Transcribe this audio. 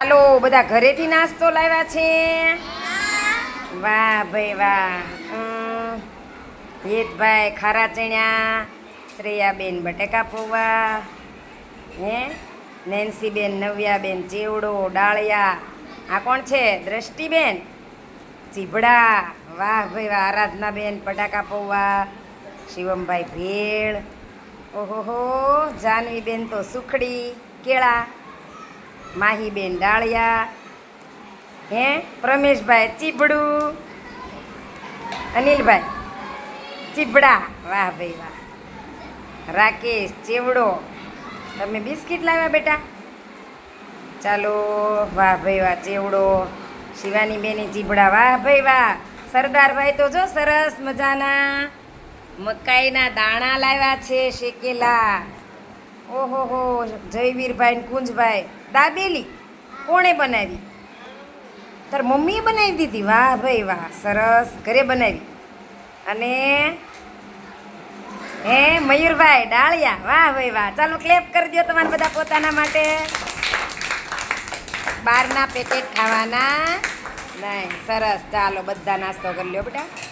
હાલો, બધા ઘરેથી નાસ્તો લાવ્યા છે? વાહ ભાઈ વાહ. હેતભાઈ ખારા ચણ્યા, શ્રેયાબેન બટેકા પૌવા, હે? નેન્સીબેન, નવ્યાબેન, ચેવડો, ડાળિયા. આ કોણ છે? દ્રષ્ટિબેન? ચીભડા વાહ ભાઈ વાહ, આરાધનાબેન, બટાકા પૌવા, શિવમભાઈ ભેળ. ઓહોહો, જાનવીબેન તો સુખડી, કેળા. માહીબેન ડાળિયા, હે? પ્રમેશભાઈ ચીબડું, અનિલભાઈ ચીબડા. વાહ ભાઈ વાહ. રાકેશ ચેવડો. તમે બિસ્કિટ લાવ્યા બેટા? ચાલો, વાહ ભાઈ વાહ, ચેવડો. શિવાની બેની ચીબડા. વાહ ભાઈ વાહ. સરદારભાઈ તો જો સરસ મજાના. મકાઈના દાણા લાવ્યા છે શેકેલા. ઓહો હો જયવીરભાઈ કુંજભાઈ. દાબેલી, કોણે બનાવી? તાર મમ્મીએ બનાવી દીધી? વાહ ભાઈ વાહ, સરસ, ઘરે બનાવી. અને હે, મયુરભાઈ, ડાળિયા. વાહ ભાઈ વાહ. ચાલો ક્લેપ કરી દો તમારા બધા પોતાના માટે. બહારના પેકેટ ખાવાના. નહીં, સરસ. ચાલો, બધા નાસ્તો કરી લ્યો બેટા.